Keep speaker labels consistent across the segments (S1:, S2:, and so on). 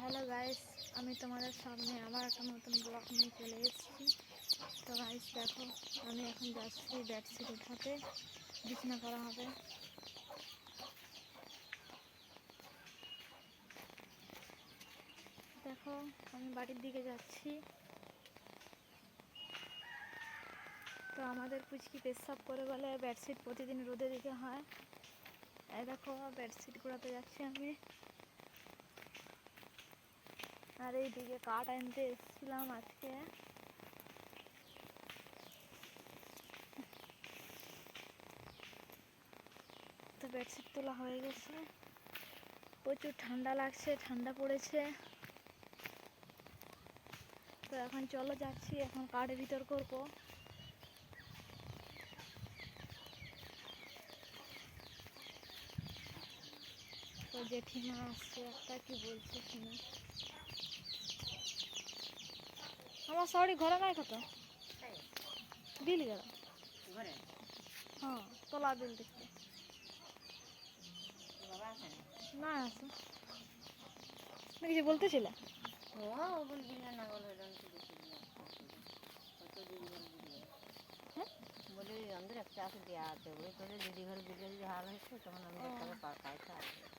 S1: Hello guys, আমি তোমাদের সামনে আবার একটা নতুন ব্লগ নিয়ে চলে এসেছি। তো গাইস, দেখো, আমি এখন যাচ্ছি বেডশিট উঠাতে বিছানা করা হবে। দেখো, আমি বাড়ির দিকে যাচ্ছি। তো আমাদের পুচকি পেশাব করে বলে বেডশিট প্রতিদিন রোদে দিতে হয়। দেখো বেডশিট কুড়াতে যাচ্ছি আমি। আর এইদিকে কাঠ আনতে এসেছিলাম আজকে। তো বেডশিট তোলা হয়ে গেছে। প্রচুর ঠান্ডা লাগছে, ঠান্ডা পড়েছে। তো এখন চলো যাচ্ছি, এখন কাঠের ভিতর করব। তো জেঠিমা আসছে, একটা কি বলছে শুনে আমার শাড়ি ঘরে নাই কত বিল গেল হ্যাঁ তোলা বিল দেখতে। না আছে। না কিছু বলতেছিলে?
S2: বলে বুঝবে
S1: হ্যাঁ?
S2: বলে আমাদের একটা আছে দেওয়া আছে। ওই তোদের দিদি ঘর বুঝে যদি হাল হয়েছে তখন আমাদের পাইতে আছে।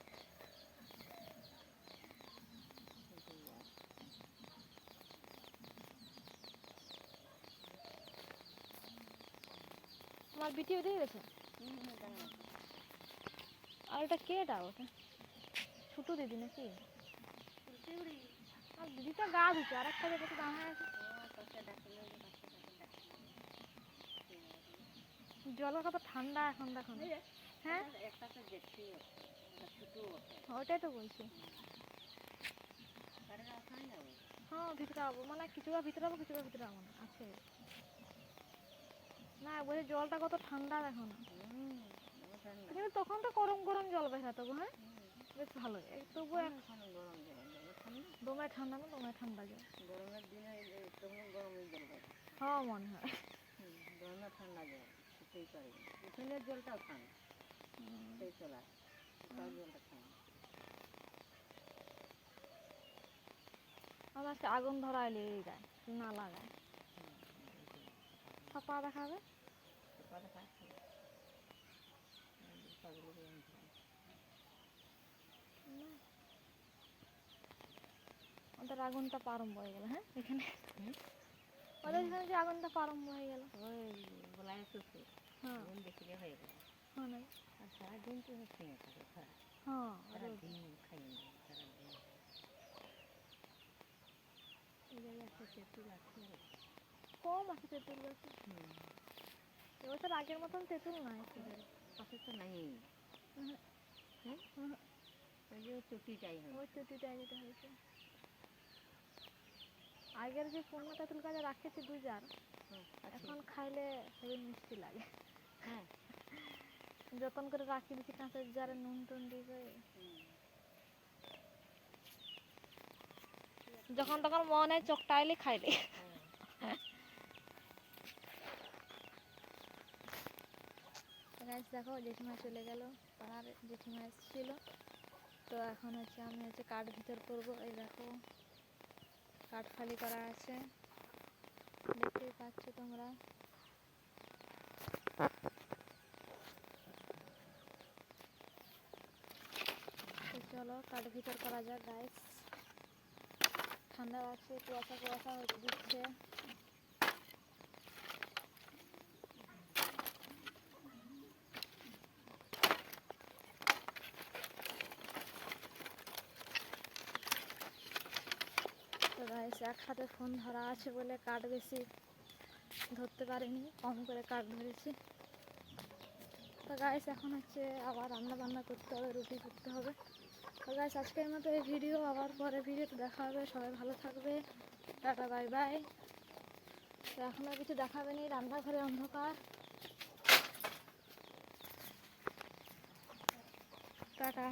S1: আমার বিটিও দিয়ে গেছে? আর ওটা কেটা ওটা ছোট দিদি নাকি? আর দিদি তো গা ধুচ্ছে আর একটা দেখে দাঁড়ায় আছে। জলের কত ঠান্ডা এখন দেখো না। হ্যাঁ?
S2: তো
S1: ওটাই তো বলছি। হ্যাঁ ভিতরে যাব মানে কিছুটা ভিতরে যাব কিছুটা ভিতরে না, আছে। না বলছি জলটা কত ঠান্ডা দেখো না। কিন্তু তখন তো গরম গরম জল বের তবু হ্যাঁ? বেশ ভালো। তবু
S2: এখন গরম জল জল ঠান্ডা
S1: দমে ঠান্ডা না দমে ঠান্ডা জল।
S2: গরমের দিনে এই তখন গরমের জল
S1: হ্যাঁ মনে হয়।
S2: গরমে ঠান্ডা জল কিছুই পারি উঠোনের জলটাও ঠান্ডা সেই চলা তার জলটা ঠান্ডা
S1: আমার আজকে আগুন ধরা লেগে যায় না লাগায় ছাপা দেখাবে?
S2: কথা খাচ্ছি
S1: ওদের আগুনটা প্রারম্ভ হয়ে গেল হ্যাঁ? এখানে। ওদের এখানে যে আগুনটা প্রারম্ভ হয়ে গেল।
S2: ওই বলাই সুসু
S1: হ্যাঁ।
S2: আগুন দেখিলে হয়ে গেল।
S1: হ্যাঁ না?
S2: আর সারাদিন তো খেয়ে থাকে
S1: হ্যাঁ
S2: সারাদিন খাই না সারাদিন। এই জায়গায় একটা তেঁতুল আছে
S1: কম আছে তেঁতুল গাছে।
S2: হুম।
S1: এবছর আগের মতন তেঁতুল নাই।
S2: পাশে তো নাই। হ্যাঁ ওই যে চুটিটাই হয়
S1: ওই তেঁতুলটাই যেতে হয়েছে। আগের যে পূর্ণ তেঁতুল গাছে রাখেছি দুই জার এখন খাইলে হেবি মিষ্টি লাগে।
S2: হ্যাঁ।
S1: যতন করে রাখি দিচ্ছি কাঁচের জারে নুন টুন দিয়ে যখন তখন মনে হয় চকটাইলে খাইলে গাছ দেখো জেঠিমা চলে গেল, পাড়ার জেঠিমা এসেছিল। তো এখন হচ্ছে আমি হচ্ছে কাঠ ভিতর করব, এই দেখো, কাঠ খালি করা আছে। দেখতেই পাচ্ছ তোমরা। চলো, কাঠ ভিতর করা যাক গাইস ঠান্ডা লাগছে কুয়াশা কুয়াশা দিচ্ছে গাইস এক হাতে ফোন ধরা আছে বলে কাঠ বেশি ধরতে পারিনি, কম করে কাঠ ধরেছি। তো গাইস এখন হচ্ছে আবার রান্না বান্না করতে হবে, রুটি করতে হবে। তো গাইস আজকের মতো এই ভিডিও আবার পরে ভিডিওতে দেখা হবে। সবাই ভালো থাকবে। টাটা বাই বাই তো এখন আর কিছু দেখাবে নি, রান্নাঘরে অন্ধকার। টাটা।